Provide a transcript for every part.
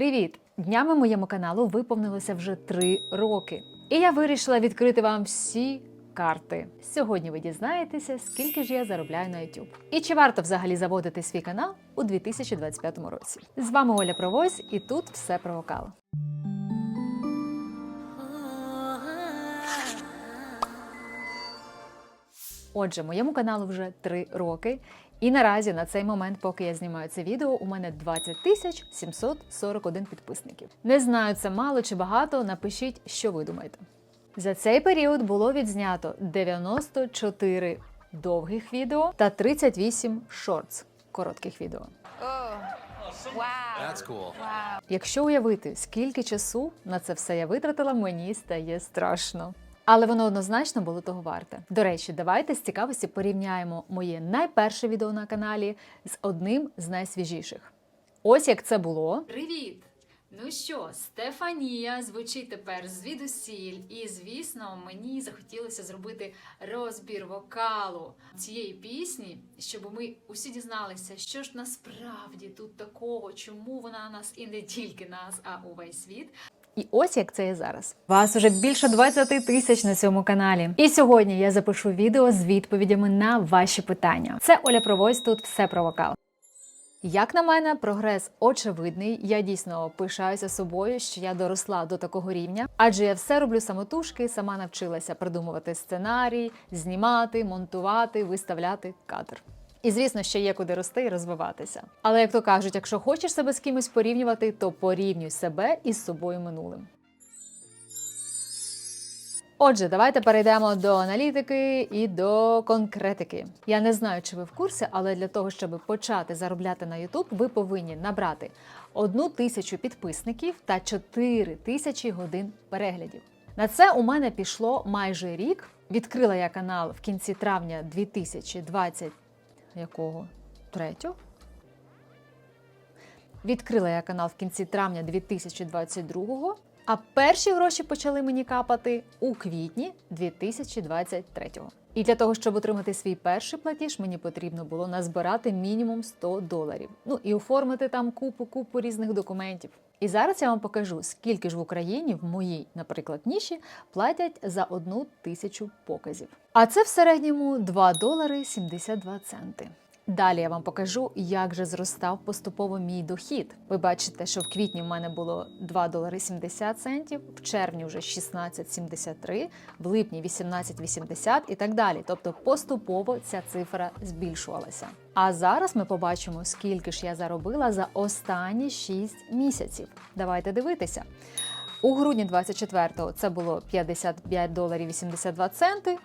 Привіт! Днями моєму каналу виповнилося вже три роки. І я вирішила відкрити вам всі карти. Сьогодні ви дізнаєтеся, скільки ж я заробляю на YouTube. І чи варто взагалі заводити свій канал у 2025 році. З вами Оля Провось, і тут все про вокал. Отже, моєму каналу вже три роки. І наразі на цей момент, поки я знімаю це відео, у мене 20 тисяч 741 підписників. Не знаю, це мало чи багато. Напишіть, що ви думаєте. За цей період було відзнято 94 довгих відео та 38 шортс коротких відео. Oh, wow. That's cool. Wow. Якщо уявити, скільки часу на це все я витратила, мені стає страшно. Але воно однозначно було того варте. До речі, давайте з цікавості порівняємо моє найперше відео на каналі з одним з найсвіжіших. Ось як це було. Привіт! Ну що, Стефанія звучить тепер звідусіль, і звісно, мені захотілося зробити розбір вокалу цієї пісні, щоб ми усі дізналися, що ж насправді тут такого, чому вона нас і не тільки нас, а увесь світ. І ось як це є зараз. Вас уже більше 20 тисяч на цьому каналі. І сьогодні я запишу відео з відповідями на ваші питання. Це Оля Провось, тут все про вокал. Як на мене, прогрес очевидний. Я дійсно пишаюся собою, що я доросла до такого рівня, адже я все роблю самотужки, сама навчилася придумувати сценарій, знімати, монтувати, виставляти кадр. І звісно, ще є куди рости і розвиватися. Але як то кажуть, якщо хочеш себе з кимось порівнювати, то порівнюй себе із собою минулим. Отже, давайте перейдемо до аналітики і до конкретики. Я не знаю, чи ви в курсі, але для того, щоб почати заробляти на YouTube, ви повинні набрати одну тисячу підписників та 4 тисячі годин переглядів. На це у мене пішло майже рік. Відкрила я канал в кінці травня 2020 якого? Третього? Відкрила я канал в кінці травня 2022-го, а перші гроші почали мені капати у квітні 2023 І для того, щоб отримати свій перший платіж, мені потрібно було назбирати мінімум 100 доларів. Ну і оформити там купу купу різних документів. І зараз я вам покажу, скільки ж в Україні, в моїй, наприклад, ніші, платять за одну тисячу показів. А це в середньому 2 долари 72 центи. Далі я вам покажу, як же зростав поступово мій дохід. Ви бачите, що в квітні в мене було 2 долари 70 центів, в червні вже 16,73, в липні 18,80 і так далі. Тобто поступово ця цифра збільшувалася. А зараз ми побачимо, скільки ж я заробила за останні 6 місяців. Давайте дивитися. У грудні 24-го це було 55 доларів 82 центи.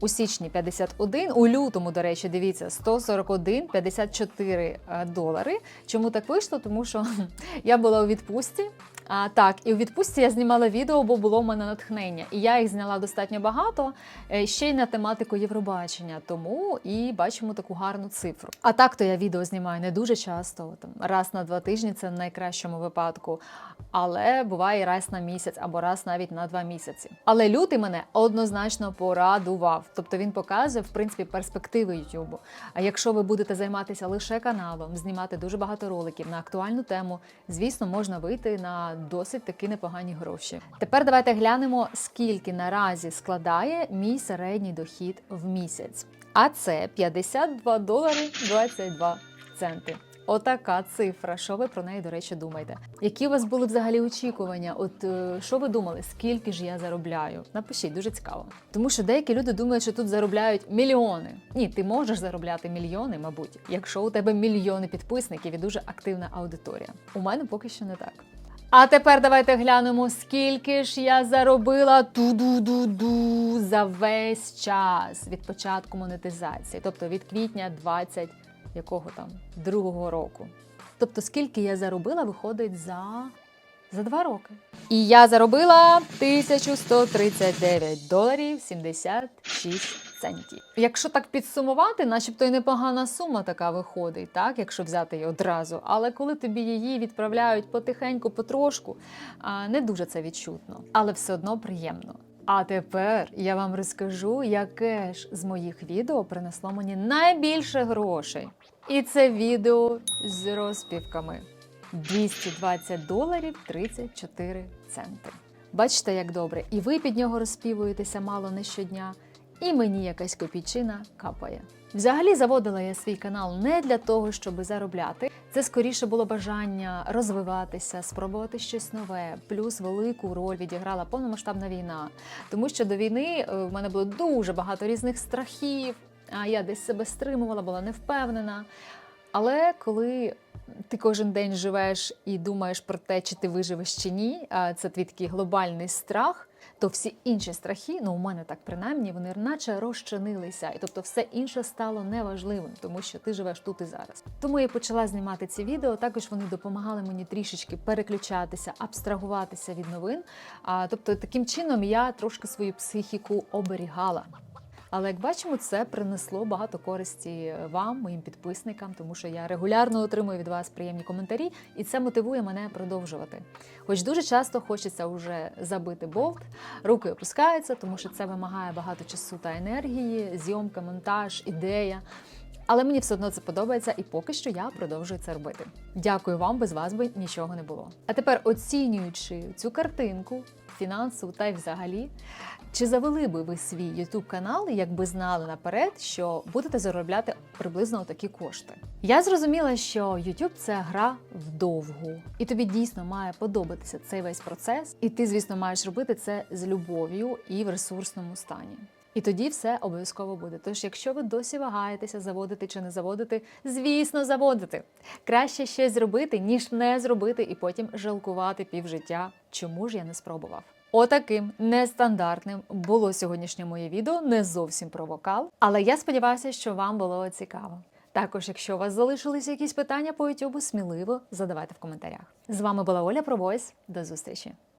У січні 51, у лютому, до речі, дивіться, 141, 54 е, долари. Чому так вийшло? Тому що я була у відпустці. А, так, і у відпустці я знімала відео, бо було в мене натхнення. І я їх зняла достатньо багато, е, ще й на тематику Євробачення. Тому і бачимо таку гарну цифру. А так то я відео знімаю не дуже часто, там раз на два тижні це в найкращому випадку. Але буває раз на місяць або раз навіть на два місяці. Але лютий мене однозначно порадував. Тобто він показує в принципі перспективи Ютубу. А якщо ви будете займатися лише каналом, знімати дуже багато роликів на актуальну тему, звісно, можна вийти на досить таки непогані гроші. Тепер давайте глянемо, скільки наразі складає мій середній дохід в місяць. А це 52 долари 22 центи. Отака цифра. Що ви про неї, до речі, думаєте? Які у вас були взагалі очікування? От е, що ви думали, скільки ж я заробляю? Напишіть, дуже цікаво. Тому що деякі люди думають, що тут заробляють мільйони. Ні, ти можеш заробляти мільйони, мабуть, якщо у тебе мільйони підписників і дуже активна аудиторія. У мене поки що не так. А тепер давайте глянемо, скільки ж я заробила ту-ду-ду-ду за весь час від початку монетизації, тобто від квітня 20 якого там другого року. Тобто, скільки я заробила, виходить за, за два роки. І я заробила 1139 доларів 76 центів. Якщо так підсумувати, начебто і непогана сума така виходить, так, якщо взяти її одразу. Але коли тобі її відправляють потихеньку, потрошку, не дуже це відчутно, але все одно приємно. А тепер я вам розкажу, яке ж з моїх відео принесло мені найбільше грошей. І це відео з розпівками. 220 доларів 34 центи. Бачите, як добре, і ви під нього розпівуєтеся мало не щодня, і мені якась копійчина капає. Взагалі заводила я свій канал не для того, щоб заробляти. Це скоріше було бажання розвиватися, спробувати щось нове. Плюс велику роль відіграла повномасштабна війна, тому що до війни е, в мене було дуже багато різних страхів. А я десь себе стримувала, була невпевнена. Але коли ти кожен день живеш і думаєш про те, чи ти виживеш чи ні, це твій такий глобальний страх, то всі інші страхи, ну у мене так принаймні, вони наче розчинилися, і тобто все інше стало неважливим, тому що ти живеш тут і зараз. Тому я почала знімати ці відео. Також вони допомагали мені трішечки переключатися, абстрагуватися від новин. А тобто, таким чином я трошки свою психіку оберігала. Але як бачимо, це принесло багато користі вам, моїм підписникам, тому що я регулярно отримую від вас приємні коментарі, і це мотивує мене продовжувати. Хоч дуже часто хочеться вже забити болт, руки опускаються, тому що це вимагає багато часу та енергії, зйомка, монтаж, ідея. Але мені все одно це подобається, і поки що я продовжую це робити. Дякую вам, без вас би нічого не було. А тепер оцінюючи цю картинку, фінансову та й взагалі, чи завели би ви свій YouTube канал, якби знали наперед, що будете заробляти приблизно такі кошти? Я зрозуміла, що YouTube – це гра вдовгу, і тобі дійсно має подобатися цей весь процес, і ти, звісно, маєш робити це з любов'ю і в ресурсному стані. І тоді все обов'язково буде. Тож, якщо ви досі вагаєтеся, заводити чи не заводити, звісно, заводити. Краще щось зробити, ніж не зробити, і потім жалкувати півжиття. Чому ж я не спробував? Отаким нестандартним було сьогоднішнє моє відео, не зовсім про вокал, але я сподіваюся, що вам було цікаво. Також, якщо у вас залишилися якісь питання по YouTube, сміливо задавайте в коментарях. З вами була Оля Пробойс. До зустрічі!